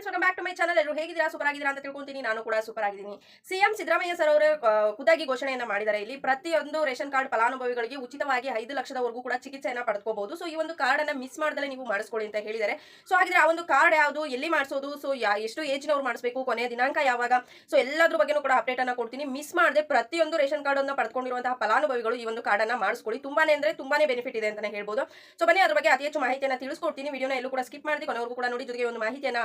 Friends welcome back to my channel ಎಲ್ಲರೂ ಹೇಗಿದ್ದೀರಾ? Super ಆಗಿದ್ದೀರಾ ಅಂತ ತಿಳ್ಕೊಂತೀನಿ. ನಾನು ಕೂಡ ಸೂಪರ್ ಆಗಿದ್ದೀನಿ. ಸಿಎಂ ಸಿದ್ದರಾಮಯ್ಯ ಸರ್ ಅವರು ಖುದಾಗಿ ಘೋಷಣೆಯನ್ನು ಮಾಡಿದ್ದಾರೆ. ಇಲ್ಲಿ ಪ್ರತಿಯೊಂದು ರೇಷನ್ ಕಾರ್ಡ್ ಫಲಾನುಭವಿಗಳಿಗೆ ಉಚಿತವಾಗಿ ಐದು ಲಕ್ಷದವರೆಗೂ ಕೂಡ ಚಿಕಿತ್ಸೆಯನ್ನು ಪಡೆದುಕೋಬಹುದು ಸೊ ಈ ಒಂದು ಕಾರ್ಡ್ ಅನ್ನ ಮಿಸ್ ಮಾಡ್ದಲೆ ನೀವು ಮಾಡಿಸ್ಕೊಳ್ಳಿ ಅಂತ ಹೇಳಿದ್ದಾರೆ. ಸೊ ಹಾಗಿದ್ರೆ ಆ ಒಂದು ಕಾರ್ಡ್ ಯಾವುದು, ಎಲ್ಲಿ ಮಾಡಿಸೋದು? ಸೊ ಎಷ್ಟು ಏಜ್ನವ್ರು ಮಾಡಿಸಬೇಕು? ಕೊನೆಯ ದಿನಾಂಕ ಯಾವಾಗ? ಸೊ ಎಲ್ಲದ್ರ ಬಗ್ಗೆನೂ ಕೂಡ ಅಪ್ಡೇಟ್ ಅನ್ನ ಕೊಡ್ತೀನಿ. ಮಿಸ್ ಮಾಡದೆ ಪ್ರತಿಯೊಂದು ರೇಷನ್ ಕಾರ್ಡ್ ಅನ್ನು ಪಡೆದುಕೊಂಡಿರುವಂತಹ ಫಲಾನುಭವಿಗಳು ಈ ಒಂದು ಕಾರ್ಡ್ ಅನ್ನ ಮಾಡಿಸ್ಕೊಳ್ಳಿ. ತುಂಬಾನೇ ಅಂದ್ರೆ ತುಂಬಾನೇ ಬೆನಿಫಿಟ್ ಇದೆ ಅಂತಾನೆ ಹೇಳ್ಬೋದು. ಸೊ ಬನ್ನಿ ಅದ್ರ ಬಗ್ಗೆ ಅತಿ ಹೆಚ್ಚು ಮಾಹಿತಿಯನ್ನು ತಿಳಿಸ್ಕೊಡ್ತೀನಿ. ವಿಡಿಯೋನ ಎಲ್ಲೂ ಕೂಡ ಸ್ಕಿಪ್ ಮಾಡಿ ಕೊನೆವರೆಗೂ ಕೂಡ ನೋಡಿ. ಜೊತೆಗೆ ಒಂದು ಮಾಹಿತಿಯನ್ನ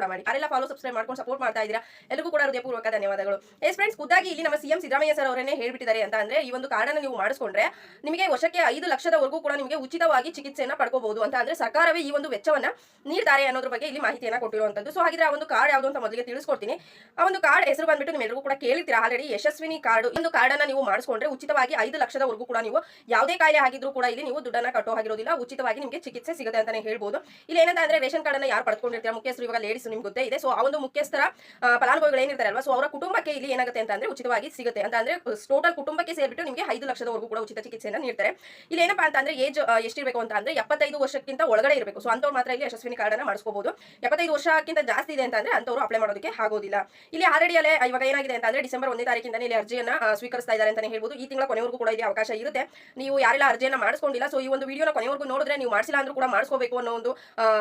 ಕೂಡ ಮಾಡಿ. ಅರೆಲ್ಲ ಫಾಲೋ ಸಬ್ಸ್ಕ್ರೈಬ್ ಮಾಡ್ಕೊಂಡು ಸಪೋರ್ಟ್ ಮಾಡ್ತಾ ಇದ್ದೀರಾ ಎಲ್ಲರಿಗೂ ಕೂಡ ಹೃದಯಪೂರ್ವಕ ಧನ್ಯವಾದಗಳು. ಎಸ್ ಫ್ರೆಂಡ್ಸ್ ಖುದ್ದಾಗಿ ಇಲ್ಲಿ ನಮ್ಮ ಸಿಎಂ ಸಿದ್ದರಾಮಯ್ಯ ಸರ್ ಅವರನ್ನೇ ಹೇಳ್ಬಿಟ್ಟಿದ್ದಾರೆ ಅಂತ ಅಂದ್ರೆ, ಈ ಒಂದು ಕಾರ್ಡ್ ಅನ್ನು ನೀವು ಮಾಡಿಸ್ಕೊಂಡ್ರೆ ನಿಮಗೆ ವರ್ಷಕ್ಕೆ ಐದು ಲಕ್ಷದವರೆಗೂ ಕೂಡ ನಿಮಗೆ ಉಚಿತವಾಗಿ ಚಿಕಿತ್ಸೆಯನ್ನ ಪಡ್ಕೋಬಹುದು ಅಂತ ಅಂದ್ರೆ ಸರ್ಕಾರವೇ ಈ ಒಂದು ವೆಚ್ಚವನ್ನ ನೀಡ್ತಾರೆ ಅನ್ನೋದ್ರ ಬಗ್ಗೆ ಇಲ್ಲಿ ಮಾಹಿತಿಯನ್ನು ಕೊಟ್ಟಿರುವಂತದ್ದು. ಸೊ ಹಾಗಿದ್ರೆ ಆ ಒಂದು ಕಾರ್ಡ್ ಯಾವುದು ಅಂತ ಮೊದಲಿಗೆ ತಿಳಿಸ್ಕೊಡ್ತೀನಿ. ಆ ಒಂದು ಕಾರ್ಡ್ ಹೆಸರು ಬಂದ್ಬಿಟ್ಟು ನಿಮ್ಮೆಲ್ಲರಿಗೂ ಕೂಡ ಕೇಳಿರ್ತೀರಾ ಆಲ್ರೆಡಿ ಯಶಸ್ವಿನಿ ಕಾರ್ಡ್ ಒಂದು ಕಾರ್ಡ್ ನೀವು ಮಾಡಿಸ್ಕೊಂಡ್ರೆ ಉಚಿತವಾಗಿ ಐದು ಲಕ್ಷದವರೆಗೂ ಕೂಡ ನೀವು ಯಾವುದೇ ಕಾಯಿಲೆ ಆಗಿದ್ರು ಕೂಡ ಇಲ್ಲಿ ನೀವು ದುಡ್ಡನ್ನ ಕಟ್ಟೋ ಆಗಿರೋದಿಲ್ಲ ಉಚಿತವಾಗಿ ನಿಮಗೆ ಚಿಕಿತ್ಸೆ ಸಿಗುತ್ತೆ ಅಂತಾನೆ ಹೇಳ್ಬೋದು. ಇಲ್ಲಿ ಏನಂತ ಅಂದ್ರೆ ರೇಷನ್ ಕಾರ್ಡ್ ಅನ್ನ ಯಾರು ಪಡ್ಕೊಂಡಿರ್ತೀರಾ? ಮುಖ್ಯಸ್ಥರು ಇವಾಗ ಲೇಡೀಸ್ ನಿಮ್ಗೆ ಗೊತ್ತೇ ಇದೆ. ಸೊ ಆ ಒಂದು ಮುಖ್ಯಸ್ಥರ ಫಲಾನುಭವಿಗಳು ಏನಿರ್ತಾರೆ ಅಲ್ವಾ? ಸೊ ಅವರ ಕುಟುಂಬಕ್ಕೆ ಇಲ್ಲಿ ಏನಾಗುತ್ತೆ ಅಂತ ಅಂದ್ರೆ ಉಚಿತವಾಗಿ ಸಿಗುತ್ತೆ. ಅಂತ ಅಂದ್ರೆ ಟೋಟಲ್ ಕುಟುಂಬಕ್ಕೆ ಸೇರ್ಬಿಟ್ಟು ನಿಮಗೆ ಐದು ಲಕ್ಷದವರೆಗೂ ಕೂಡ ಉಚಿತ ಚಿಕಿತ್ಸೆಯನ್ನು ನೀಡ್ತಾರೆ. ಇಲ್ಲಿ ಏನಪ್ಪಾ ಅಂತ ಅಂದ್ರೆ ಏಜ್ ಎಷ್ಟಿರಬೇಕು ಅಂತ ಅಂದ್ರೆ, ಎಪ್ಪತ್ತೈದು ವರ್ಷಕ್ಕಿಂತ ಒಳಗಡೆ ಇರಬೇಕು. ಸೊ ಅಂತವ್ರು ಮಾತ್ರ ಇಲ್ಲಿ ಯಶಸ್ವಿನಿ ಕಾರ್ಡ್ ಅನ್ನ ಮಾಡಿಸ್ಕೋಬಹುದು ಎಪ್ಪತ್ತೈದು ವರ್ಷಕ್ಕಿಂತ ಜಾಸ್ತಿ ಇದೆ ಅಂತ ಅಂದ್ರೆ ಅಂತವರು ಅಪ್ಲೈ ಮಾಡೋದಕ್ಕೆ ಆಗೋದಿಲ್ಲ. ಇಲ್ಲಿ ಆಲ್ರೆಡಿ ಅಲ್ಲೇ ಇವಾಗ ಏನಾಗಿದೆ ಅಂತ ಅಂದ್ರೆ, ಡಿಸೆಂಬರ್ ಒಂದೇ ತಾರೀಕಿಂದ ಇಲ್ಲಿ ಅರ್ಜಿಯನ್ನ ಸ್ವೀಕರಿಸ್ತಾ ಇದ್ದಾರೆ ಅಂತಾನೆ ಹೇಳ್ಬೋದು. ಈ ತಿಂಗಳ ಕೊನೆವರೆಗೂ ಕೂಡ ಇಲ್ಲಿ ಅವಕಾಶ ಇರುತ್ತೆ. ನೀವು ಯಾರೆಲ್ಲ ಅರ್ಜಿಯನ್ನ ಮಾಡಿಸ್ಕೊಂಡಿಲ್ಲ ಸೊ ಈ ಒಂದು ವಿಡಿಯೋನ ಕೊನೆವರೆಗೂ ನೋಡಿದ್ರೆ ನೀವು ಮಾಡಿಸಿಲ್ಲ ಅಂದ್ರೂ ಕೂಡ ಮಾಡಿಸ್ಕೋಬೇಕು ಅನ್ನೋ ಒಂದು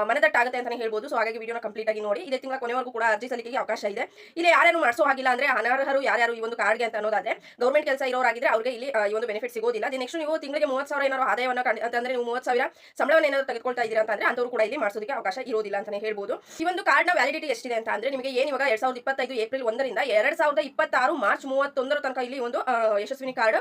ಮನದಟ್ಟಾಗುತ್ತೆ ಅಂತಾನೆ ಹೇಳ್ಬೋದು. ಸೊ ಹಾಗಾಗಿ ವಿಡಿಯೋನ ಕಂಪ್ಲೀಟ್ ಆಗಿ ನೋಡಿ. ಇದೇ ತಿಂಗಳ ಕೊನೆವರೆಗೂ ಕೂಡ ಅರ್ಜಿ ಸಲ್ಲಿಕೆಗೆ ಅವಕಾಶ ಇದೆ. ಇಲ್ಲಿ ಯಾರ್ಯಾರು ಮಾಡಿಸೋ ಹಾಗಿಲ್ಲ ಅಂದ್ರೆ ಅನರ್ಹರು ಯಾರ್ಯಾರು ಈ ಒಂದು ಕಾರ್ಡ್ಗೆ ಅಂತ ಅನ್ನೋದಾದ್ರೆ ಗೌರ್ಮೆಂಟ್ ಕೆಲಸ ಇರೋರಾಗಿದ್ರೆ ಅವ್ರಿಗೆ ಇಲ್ಲಿ ಈ ಒಂದು ಬೆನಿಫಿಟ್ ಸಿಗೋದಿಲ್ಲ. ನೆಕ್ಸ್ಟ್ ನೀವು ತಿಂಗಳಿಗೆ ಮೂವತ್ತು ಸಾವಿರ ಏನಾದ್ರು ಆದಾಯವನ್ನು ಅಂತಂದ್ರೆ ನೀವು ಮೂವತ್ತು ಸಾವಿರ ಸಂಬಳವನ್ನು ಏನಾದ್ರು ತೆಗೆದುಕೊಳ್ತಾ ಇದ್ದೀರಾ ಅಂತಂದ್ರೆ ಅಂತವರು ಕೂಡ ಇಲ್ಲಿ ಮಾಡಿಸೋದಕ್ಕೆ ಅವಕಾಶ ಇರೋದಿಲ್ಲ ಅಂತಾನೆ ಹೇಳ್ಬೋದು. ಈ ಒಂದು ಕಾರ್ಡ್ನ ವ್ಯಾಲಿಡಿಟಿ ಎಷ್ಟಿದೆ ಅಂತ ಅಂದ್ರೆ, ನಿಮಗೆ ಏನು ಇವಾಗ ಎರಡ್ ಸಾವಿರದ ಇಪ್ಪತ್ತೈದು ಏಪ್ರಿಲ್ ಒಂದರಿಂದ ಎರಡ್ ಸಾವಿರದ ಇಪ್ಪತ್ತಾರು ಮಾರ್ಚ್ ಮೂವತ್ತೊಂದರ ತನಕ ಇಲ್ಲಿ ಒಂದು ಯಶಸ್ವಿನಿ ಕಾರ್ಡ್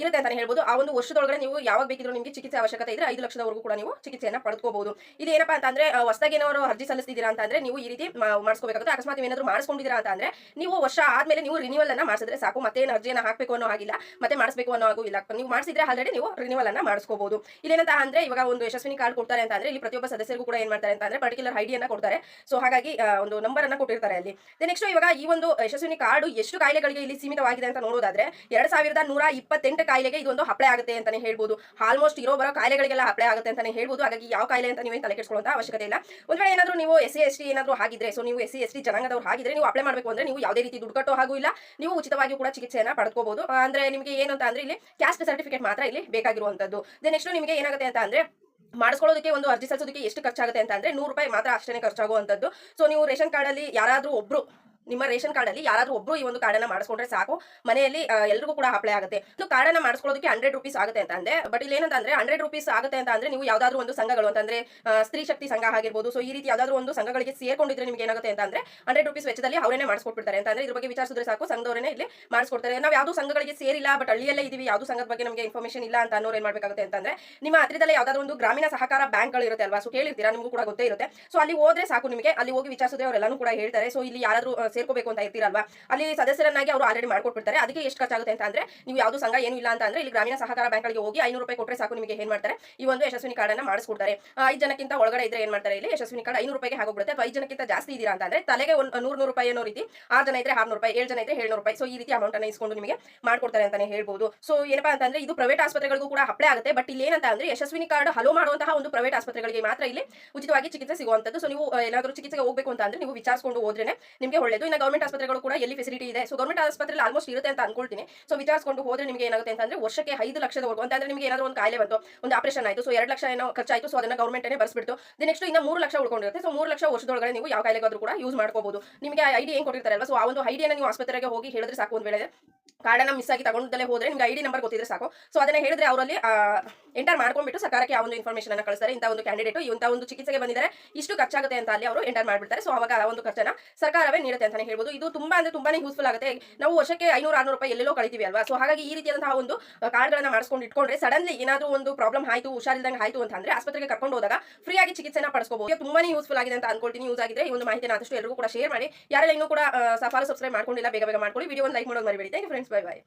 ಇರುತ್ತೆ ಅಂತಾನೆ ಹೇಳ್ಬೋದು. ಆ ಒಂದು ವರ್ಷದೊಳಗಡೆ ನೀವು ಯಾವಾಗ ಬೇಕಿದ್ರು ನಿಮಗೆ ಚಿಕಿತ್ಸೆ ಅವಶ್ಯಕತೆ ಇದ್ರೆ ಐದು ಲಕ್ಷದವರೆಗೂ ಕೂಡ ನೀವು ಚಿಕಿತ್ಸೆಯನ್ನ ಪಡೆದುಕೋಬಹುದು ಇದೇನಪ್ಪ ಅಂತಂದ್ರೆ ಹೊಸದಾಗಿ ಏನಾದ್ರು ಅರ್ಜಿ ಸಲ್ಲಿಸ್ತಿದ್ದೀರಾ ಅಂತ ಅಂದ್ರೆ ನೀವು ಈ ರೀತಿ ಮಾ- ಮಾಡಿಸ್ಕೋಬೇಕಾಗುತ್ತೆ. ಅಕಸ್ಮಾತ್ ನೀವು ಏನಾದ್ರು ಮಾಡಿಸ್ಕೊಂಡಿದ್ದೀರಾ ಅಂತ ಅಂದ್ರೆ ನೀವು ವರ್ಷ ಆದ್ಮೇಲೆ ನೀವು ರಿನ್ಯೂವಲ್ ಅನ್ನ ಮಾಡಿಸಿದ್ರೆ ಸಾಕು. ಮತ್ತೆ ಅರ್ಜಿಯನ್ನ ಹಾಕಬೇಕು ಅನ್ನೋ ಆಗಿಲ್ಲ ಮತ್ತೆ ಮಾಡಿಸಬೇಕು ಅನ್ನೋ ಆಗೂ ಇಲ್ಲ. ನೀವು ಮಾಡಿಸಿದ್ರೆ ಆಲ್ರೆಡಿ ನೀವು ರಿನ್ಯೂವಲ್ ಅನ್ನ ಮಾಡಿಸ್ಕೋಬಹುದು ಇಲ್ಲೇನಂತ ಅಂದ್ರೆ ಇವಾಗ ಒಂದು ಯಶಸ್ವಿನಿ ಕಾರ್ಡ್ ಕೊಡ್ತಾರೆ ಅಂತ ಅಂದ್ರೆ ಇಲ್ಲಿ ಪ್ರತಿಯೊಬ್ಬ ಸದಸ್ಯರಿಗೂ ಕೂಡ ಏನ್ ಮಾಡ್ತಾರೆ ಅಂತ ಅಂದ್ರೆ ಪರ್ಟಿಕ್ಯುಲರ್ ಐಡಿಯನ್ನ ಕೊಡ್ತಾರೆ. ಸೊ ಹಾಗಾಗಿ ಒಂದು ನಂಬರ್ ಅನ್ನ ಕೊಟ್ಟಿರ್ತಾರೆ ಅಲ್ಲಿ. ನೆಕ್ಸ್ಟ್ ಇವಾಗ ಈ ಒಂದು ಯಶಸ್ವಿನಿ ಕಾರ್ಡ್ ಎಷ್ಟು ಕಾಯಿಲೆಗಳಿಗೆ ಇಲ್ಲಿ ಸೀಮಿತವಾಗಿದೆ ಅಂತ ನೋಡೋದಾದ್ರೆ ಎರಡ್ ಸಾವಿರದ ನೂರ ಇಪ್ಪತ್ತೆಂಟು ಕಾಯಿಲೆಗೆ ಇದೊಂದು ಅಪ್ಲೈ ಆಗುತ್ತೆ ಅಂತಾನೆ ಹೇಳ್ಬೋದು. ಆಲ್ಮೋಸ್ಟ್ ಇರೋ ಬರೋ ಕಾಯಿಲೆಗಳಿಗೆಲ್ಲ ಅಪ್ಲೈ ಆಗುತ್ತೆ ಅಂತಾನೆ ಹೇಳ್ಬೋದು. ಹಾಗಾಗಿ ಯಾವ ಕಾಯಿಲೆ ಅಂತ ನೀವೇನು ತಲೆ ಕೆಡಿಸ್ಕೊಳ್ಳುವಂತ ಅವಶ್ಯಕತೆ ಇಲ್ಲ. ಒಂದ್ ವೇಳೆ ಏನಾದ್ರು ನೀವು ಎಸ್ ಸಿ ಎಸ್ ಆಗಿದ್ರೆ ಸೊ ನೀವು ಎಸ್ ಸಿ ಎಸ್ ಟಿ ಜನಾಂಗದವ್ರು ಹಾಗಿದ್ರೆ ನೀವು ಅಪ್ಲೈ ಮಾಡಬೇಕು ಅಂದ್ರೆ ನೀವು ಯಾವುದೇ ರೀತಿ ದುಡ್ಡು ಕಟ್ಟೋ ಹಾಗೂ ಇಲ್ಲ. ನೀವು ಉಚಿತವಾಗಿ ಕೂಡ ಚಿಕಿತ್ಸೆಯನ್ನು ಪಡ್ಕೋಬಹುದು ಅಂದ್ರೆ ನಿಮಗೆ ಏನು ಅಂತ ಅಂದ್ರೆ ಇಲ್ಲಿ ಕ್ಯಾಸ್ಟ್ ಸರ್ಟಿಫಿಕೇಟ್ ಮಾತ್ರ ಇಲ್ಲಿ ಬೇಕಾಗಿರುವಂತದ್ದು. ನೆಕ್ಸ್ಟ್ ನಿಮಗೆ ಏನಾಗುತ್ತೆ ಅಂತ ಅಂದ್ರೆ ಮಾಡಿಸ್ಕೊಳ್ಳೋದಕ್ಕೆ ಒಂದು ಅರ್ಜಿ ಸಲ್ಲಿಸೋದಕ್ಕೆ ಎಷ್ಟು ಖರ್ಚಾಗುತ್ತೆ ಅಂತ ಅಂದ್ರೆ ನೂರು ರೂಪಾಯಿ ಮಾತ್ರ ಅಷ್ಟೇ ಖರ್ಚಾಗುವಂಥದ್ದು ಸೊ ನೀವು ರೇಷನ್ ಕಾರ್ಡಲ್ಲಿ ಯಾರಾದರೂ ಒಬ್ರು ನಿಮ್ಮ ರೇಷನ್ ಕಾರ್ಡ್ ಅಲ್ಲಿ ಯಾರಾದ್ರೂ ಒಬ್ರು ಈ ಒಂದು ಕಾರ್ಡನ್ನ ಮಾಡಿಸ್ಕೊಂಡ್ರೆ ಸಾಕು. ಮನೆಯಲ್ಲಿ ಎಲ್ಲರಿಗೂ ಕೂಡ ಅಪ್ಲೈ ಆಗುತ್ತೆ. ಇದು ಕಾರ್ಡನ್ನ ಮಾಡಿಸ್ಕೊಳ್ಳೋದಕ್ಕೆ ಹಂಡ್ರೆಡ್ ರುಪೀಸ್ ಆಗುತ್ತೆ ಅಂತ ಅಂದ್ರೆ ಬಟ್ ಇಲ್ಲಿ ಏನಂತ ಅಂದ್ರೆ ಹಂಡ್ರೆಡ್ ರುಪೀಸ್ ಆಗುತ್ತೆ ಅಂತ ಅಂದ್ರೆ ನೀವು ಯಾವ್ದಾದ್ರು ಒಂದು ಸಂಘಗಳು ಅಂತಂದ್ರೆ ಸ್ತ್ರೀ ಶಕ್ತಿ ಸಂಘ ಆಗಿರ್ಬೋದು. ಸೊ ಈ ರೀತಿ ಯಾವ್ದಾದ್ರು ಒಂದು ಸಂಘಗಳಿಗೆ ಸೇರ್ಕೊಂಡಿದ್ರೆ ನಿಮ್ಗೆ ಏನಾಗುತ್ತೆ ಅಂತ ಅಂದ್ರೆ ಹಂಡ್ರೆಡ್ ರುಪೀಸ್ ವೆಚ್ಚದಲ್ಲಿ ಅವರೇ ಮಾಡಿಸ್ಕೊಟ್ಬಿಡ್ತಾರೆ ಅಂತ ಅಂದ್ರೆ, ಇದ್ರ ಬಗ್ಗೆ ವಿಚಾರಿಸಿದ್ರೆ ಸಾಕು. ಸಂಘದವರೇ ಇಲ್ಲಿ ಮಾಡಿಸ್ಕೊಡ್ತಾರೆ. ನಾವು ಯಾವ್ದು ಸಂಘಗಳಿಗೆ ಸೇರಿಲ್ಲ ಬಟ್ ಹಳ್ಳಿಯಲ್ಲೇ ಇದೀವಿ. ಯಾವ್ದು ಸಂಘದ ಬಗ್ಗೆ ನಮಗೆ ಇನ್ಫಾರ್ಮೇಷನ್ ಇಲ್ಲ ಅಂತ ಅನ್ನೋರು ಏನ್ ಮಾಡ್ಬೇಕಾಗುತ್ತೆ ಅಂತಂದ್ರೆ ನಿಮ್ಮ ಹತ್ರದಲ್ಲೇ ಯಾವ್ದಾದ್ರು ಒಂದು ಗ್ರಾಮೀಣ ಸಹಕಾರ ಬ್ಯಾಂಕ್ಗಳು ಇರುತ್ತೆ ಅಲ್ವಾ? ಸೊ ಕೇಳಿರ್ತೀರಾ? ನಿಮಗೂ ಕೂಡ ಗೊತ್ತೇ ಇರುತ್ತೆ. ಸೊ ಅಲ್ಲಿ ಹೋದ್ರೆ ಸಾಕು ನಿಮಗೆ. ಅಲ್ಲಿ ಹೋಗಿ ವಿಚಾರಿಸಿದ್ರೆ ಅವರೆಲ್ಲರೂ ಕೂಡ ಹೇಳ್ತಾರೆ. ಸೊ ಇಲ್ಲಿ ಯಾರಾದ್ರೂ ಸೇರ್ಕೋಬೇಕು ಅಂತ ಇರ್ತೀರಲ್ವಾ? ಅಲ್ಲಿ ಸದಸ್ಯರನ್ನಾಗಿ ಅವರು ಆಲ್ರೆಡಿ ಮಾಡ್ಕೊಟ್ಬಿಡ್ತಾರೆ. ಅದಕ್ಕೆ ಎಷ್ಟು ಖರ್ಚಾಗುತ್ತೆ ಅಂತ ಅಂದ್ರೆ, ನೀವು ಯಾವ್ದು ಸಂಘ ಏನು ಇಲ್ಲ ಅಂತ ಅಂದ್ರೆ, ಇಲ್ಲಿ ಗ್ರಾಮೀಣ ಸಹಕಾರ ಬ್ಯಾಂಕ್ ಗಳಿಗೆ ಹೋಗಿ ಐನೂರು ರೂಪಾಯಿ ಕೊಟ್ಟರೆ ಸಾಕು ನಿಮಗೆ ಏನ್ ಮಾಡ್ತಾರೆ? ಈ ಒಂದು ಯಶಸ್ವಿನಿ ಕಾರ್ಡ್ ಅನ್ನ ಮಾಡಿಸ್ಕೊಡ್ತಾರೆ. ಐದು ಜನಕ್ಕಿಂತ ಒಳಗಡೆ ಇದ್ರೆ ಏನ್ ಮಾಡ್ತಾರೆ ಇಲ್ಲಿ? ಯಶಸ್ವಿನಿ ಕಾರ್ಡ್ ಐನೂರು ರೂಪಾಯಿಗೆ ಆಗೋಗ್ಬಿಡುತ್ತೆ ಐದು ಜನಕ್ಕಿಂತ ಜಾಸ್ತಿ ಇದೀರಾ ಅಂತ ಅಂದ್ರೆ, ತಲೆಗೆ ಒಂದು ನೂರು ರೂಪಾಯಿ ಅನ್ನೋ ರೀತಿ, ಆರು ಜನ ಇದ್ರೆ ಆರ್ನೂರು ರೂಪಾಯಿ, ಏಳು ಜನ ಇದ್ರೆ ಏಳ್ನೂರು ರೂಪಾಯಿ. ಸೊ ಈ ರೀತಿ ಅಮೌಂಟ್ ಅನ್ನ ಇಸ್ಕೊಂಡು ನಿಮಗೆ ಮಾಡ್ಕೊಡ್ತಾರೆ ಅಂತಾನೆ ಹೇಳ್ಬೋದು. ಸೊ ಏನಪ್ಪಾ ಅಂತಂದ್ರೆ ಇದು ಪ್ರೈವೇಟ್ ಆಸ್ಪತ್ರೆಗಳಿಗೂ ಕೂಡ ಅಪ್ಲೈ ಆಗುತ್ತೆ. ಬಟ್ ಇಲ್ಲಿ ಏನಂತ ಅಂದ್ರೆ, ಯಶಸ್ವಿನಿ ಕಾರ್ಡ್ ಹಲೋ ಮಾಡುವಂತಹ ಒಂದು ಪ್ರೈವೇಟ್ ಆಸ್ಪತ್ರೆಗಳಿಗೆ ಮಾತ್ರ ಇಲ್ಲಿ ಉಚಿತವಾಗಿ ಚಿಕಿತ್ಸೆ ಸಿಗುವಂತದ್ದು ಸೊ ನೀವು, ಏನಾದರೂ ಚಿಕಿತ್ಸೆಗೆ ಹೋಗಬೇಕು ಅಂತ ಅಂದ್ರೆ, ನೀವು ವಿಚಾರಿಸಿಕೊಂಡು ಹೋದ್ರೆ ನಿಮಗೆ ಒಳ್ಳೇದು ಇನ್ನು ಗೌರ್ಮೆಂಟ್ ಆಸ್ಪತ್ರೆಗಳು ಕೂಡ ಎಲ್ಲಿ ಫೆಸಿಲಿಟಿ ಇದೆ. ಸೊ ಗೌರ್ಮೆಂಟ್ ಆಸ್ಪತ್ರೆಯಲ್ಲಿ ಆಲ್ಮೋಸ್ಟ್ ಇರುತ್ತೆ ಅಂತ ಅನ್ಕೊಳ್ತೀನಿ. ಸೊ ವಿಚಾರಿಸಿಕೊಂಡು ಹೋದ್ರೆ ನಿಮಗೆ ಏನಾಗುತ್ತೆ ಅಂತಂದ್ರೆ ವರ್ಷಕ್ಕೆ ಐದು ಲಕ್ಷದವರೆಗೂ ಅಂತಂದ್ರೆ ನಿಮಗೆ ಏನಾದರೂ ಒಂದು ಕಾಯಿಲೆ ಬಂತು, ಒಂದು ಆಪರೇಷನ್ ಆಯಿತು ಸೊ ಎರಡು ಲಕ್ಷ ಏನೋ ಖರ್ಚಾಯಿತು ಸೊ ಅದನ್ನ ಗೌರ್ಮೆಂಟೇ ದಿ ನೆಕ್ಸ್ಟ್ ಇನ್ನು ಮೂರು ಲಕ್ಷ ಉಳ್ಕೊಂಡಿರುತ್ತೆ. ಸೊ ಮೂರು ಲಕ್ಷ ವರ್ಷದೊಳಗಡೆ ನೀವು ಯಾವ ಕಾಯಿಲೆಗಾದ್ರೂ ಕೂಡ ಯೂಸ್ ಮಾಡ್ಕೋಬಹುದು ನಿಮಗೆ ಐಡಿ ಏನು ಕೊಟ್ಟಿರ್ತಾರಲ್ಲ ಸೊ ಆ ಒಂದು ಐಡಿಯನ್ನು ನೀವು ಆಸ್ಪತ್ರೆಗೆ ಹೋಗಿ ಹೇಳಿದ್ರೆ ಸಾಕು ಒಂದು ವೇಳೆ. ಕಾರ್ಡನ್ನ ಮಿಸ್ ಆಗಿ ತಗೊಂಡಲ್ಲೇ ಹೋದ್ರೆ ನಿಮ್ಗೆ ಐಡಿ ನಂಬರ್ ಗೊತ್ತಿದ್ರೆ ಸಾಕು. ಸೊ ಅದನ್ನ ಹೇಳಿದ್ರೆ ಅವರಲ್ಲಿ ಎಂಟರ್ ಮಾಡ್ಕೊಂಡ್ಬಿಟ್ಟು ಸರ್ಕಾರಕ್ಕೆ ಆ ಒಂದು ಇನ್ಫಾರ್ಮೇಷನ್ ಅನ್ನ ಕಳಿಸ್ತಾರೆ. ಇಂಥ ಒಂದು ಕ್ಯಾಂಡಿಡೇಟ್ ಇಂಥ ಒಂದು ಚಿಕಿತ್ಸೆಗೆ ಬಂದಿದ್ದಾರೆ. ಇಷ್ಟು ಖರ್ಚಾಗುತ್ತೆ ಅಂತ ಅಲ್ಲಿ ಅವರು ಎಂಟರ್ ಮಾಡ್ಬಿಡ್ತಾರೆ. ಸೊ ಅವಾಗ ಆ ಒಂದು ಖರ್ಚನ್ನ ಸರ್ಕಾರವೇ ನೀಡುತ್ತೆ ಅಂತಾನೆ ಹೇಳ್ಬೋದು. ಇದು ತುಂಬಾ ಅಂದ್ರೆ ತುಂಬಾನೇ ಯೂಸ್ಫುಲ್ ಆಗುತ್ತೆ. ನಾವು ವರ್ಷಕ್ಕೆ ಐನೂರು, ಆರ್ನೂರು ರೂಪಾಯಿ ಎಲ್ಲೆಲ್ಲೋ ಕಳಿತೀವಿ ಅಲ್ವಾ? ಸೊ ಹಾಗಾಗಿ ಈ ರೀತಿಯಾದಂತಹ ಒಂದು ಕಾರ್ಡ್ಗಳನ್ನ ಮಾಡಿಸ್ಕೊಂಡು ಇಟ್ಕೊಂಡ್ರೆ ಸಡನ್ಲಿ ಏನಾದ್ರೂ ಒಂದು ಪ್ರಾಬ್ಲಮ್ ಆಯ್ತು, ಹುಷಾರಿಲ್ದಂಗೆ ಆಯ್ತು ಅಂತ ಅಂದ್ರೆ ಆಸ್ಪತ್ರೆಗೆ ಕರ್ಕೊಂಡು ಹೋದಾಗ ಫ್ರೀ ಆಗಿ ಚಿಕಿತ್ಸೆನ ಪಡಿಸ್ಕೋಬಹುದು ತುಂಬಾನೇ ಯೂಸ್ಫುಲ್ ಆಗಿದೆ ಅಂತ ಅನ್ಕೊಳ್ತೀನಿ. ಯೂಸ್ ಆಗಿದೆ ಈ ಒಂದು ಮಾಹಿತಿನ ಆದಷ್ಟು ಎಲ್ಲರಿಗೂ ಕೂಡ ಶೇರ್ ಮಾಡಿ. ಯಾರೆಲ್ಲ ಇನ್ನೂ ಕೂಡ ಸಫಾಲು ಸಬ್ಸ್ಕ್ರೈಬ್ ಮಾಡ್ಕೊಂಡಿಲ್ಲ, ಬೇಗ ಬೇಗ ಮಾಡ್ಕೊಳ್ಳಿ. ವಿಡಿಯೋ ಒಂದು ಲೈಕ್ ಮಾಡೋದು ಮರಿಬೇಡಿ. Thank friends bye bye